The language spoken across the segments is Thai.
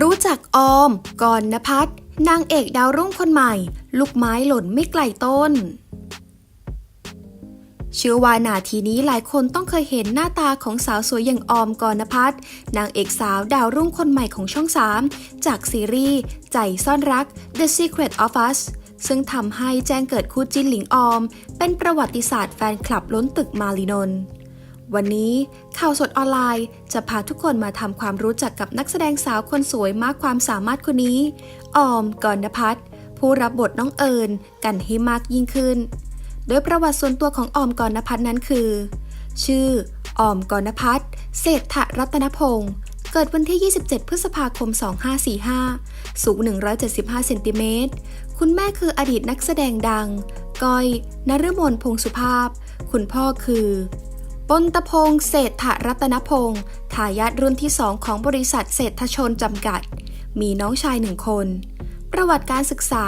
รู้จักออมก่อนนพัฒน์นางเอกดาวรุ่งคนใหม่ ลูกไม้หล่นไม่ไกลต้น เชื่อว่านาทีนี้หลายคนต้องเคยเห็นหน้าตาของสาวสวยอย่างออมกรณพัฒน์นางเอกสาวดาวรุ่งคนใหม่ของช่อง 3 จากซีรีส์ ใจซ่อนรัก The Secret of Us ซึ่งทำให้แจ้งเกิดคู่จิ้นหลิงออม เป็นประวัติศาสตร์แฟนคลับล้นตึกมารีนนท์ วันนี้ข่าวสดออนไลน์จะพาทุกคนมาทำความรู้จักกับนักแสดงสาวคนสวยมากความสามารถคนนี้ ออมกรณพัฒน์ผู้รับบทน้องเอิญกันให้มากยิ่งขึ้น โดยประวัติส่วนตัวของออมกรณพัฒน์นั้นคือ ชื่อออมกรณพัฒน์เศรษฐรัตนพงศ์เกิดวันที่ 27 พฤษภาคม 2545 สูง 175 เซนติเมตร คุณแม่คืออดีตนักแสดงดัง ก้อย นฤมลพงศ์สุภาพ คุณพ่อคือ ปนตะพงเศรษฐรัตนพงศ์ทายาทรุ่นที่สองของบริษัทเศรษฐชนจำกัด มีน้องชายหนึ่งคน ประวัติการศึกษา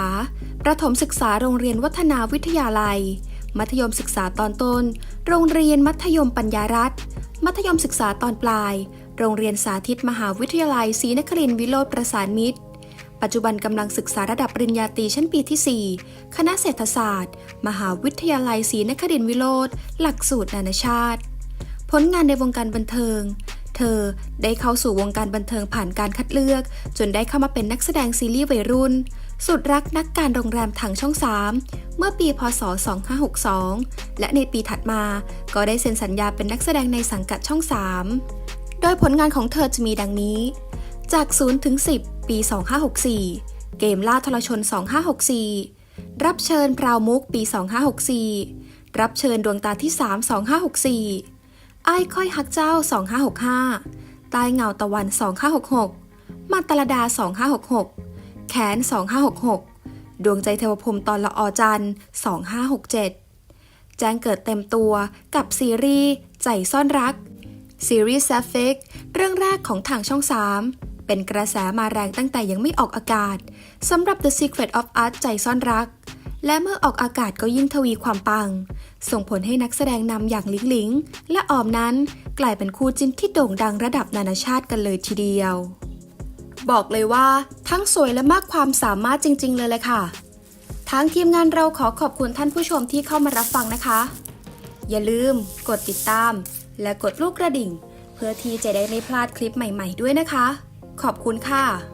ประถมศึกษาโรงเรียนวัฒนาวิทยาลัย มัธยมศึกษาตอนต้น โรงเรียนมัธยมปัญญารัฐ มัธยมศึกษาตอนปลาย โรงเรียนสาธิตมหาวิทยาลัยศรีนครินทร์วิโรธประสานมิตร ปัจจุบันกำลังศึกษาระดับปริญญาตรีชั้นปีที่ 4 คณะเศรษฐศาสตร์ มหาวิทยาลัยศรีนครินทร์วิโรธหลักสูตรนานาชาติ ผลงานในวงการบันเทิง เธอได้เข้าสู่วงการบันเทิงผ่านการคัดเลือก จนได้เข้ามาเป็นนักแสดงซีรีส์วัยรุ่น สุดรักนักการโรงแรมทางช่อง 3 เมื่อปีพศ 2562 และในปีถัดมาก็ได้เซ็นสัญญาเป็นนักแสดงในสังกัดช่อง 3 โดยผลงานของเธอจะมีดังนี้ จาก 0 ถึง 10 ปี 2564 เกมล่าทรชน 2564 รับเชิญพราวมุกปี 2564 รับเชิญดวงตาที่ 3 2564 ไอ้ค่อยฮักเจ้า 2565 ใต้เงาตะวัน 2566 มาตรดา 2566 แขน 2566 ดวงใจเทวพรมตอนละอจันทร์2567 แจ้งเกิดเต็มตัวกับซีรีส์ใจซ่อนรัก ซีรีส์แซฟฟิกเรื่องแรกของทางช่อง 3 เป็นกระแสมาแรงตั้งแต่ยังไม่ออกอากาศสำหรับ The Secret of Us ใจซ่อนรัก และเมื่อออกอากาศก็ยิ่งทวีความปัง ส่งผลให้นักแสดงนำอย่างลิงลิงและออมนั้น กลายเป็นคู่จิ้นที่โด่งดังระดับนานาชาติกันเลยทีเดียว บอกเลยว่า ทั้งสวยและมากความสามารถจริง ๆ เลยเลยค่ะ ทางทีมงานเราขอขอบคุณท่านผู้ชมที่เข้ามารับฟังนะคะ อย่าลืม กดติดตาม และกดลูกกระดิ่ง เพื่อที่จะได้ไม่พลาดคลิปใหม่ ๆ ด้วยนะคะ ขอบคุณค่ะ